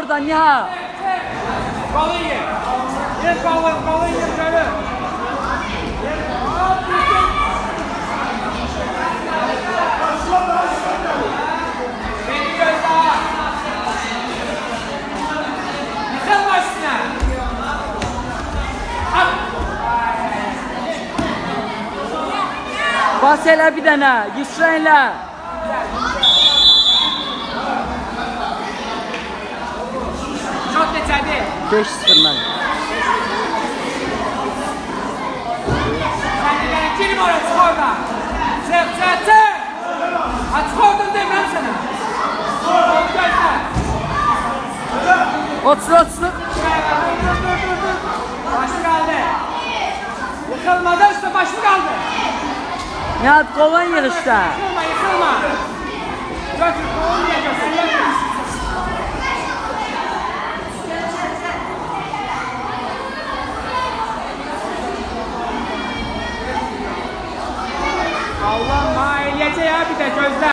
Oradan ya. Balı ye. Ye balı, balı ye şöyle. Bir tane. Güçlenle. Çok geçerli. 5-0 ben. Kendilerine girme oraya çık oradan. Çık çık çık. Ha çık oradan demem sana. Otur otur. Başı kaldı. Yıkılmadı üstü başı kaldı. Nihat kovan yarışta. Yıkılma yıkılma. Götür götür götür. Allah mailiyete ya bir de gözler.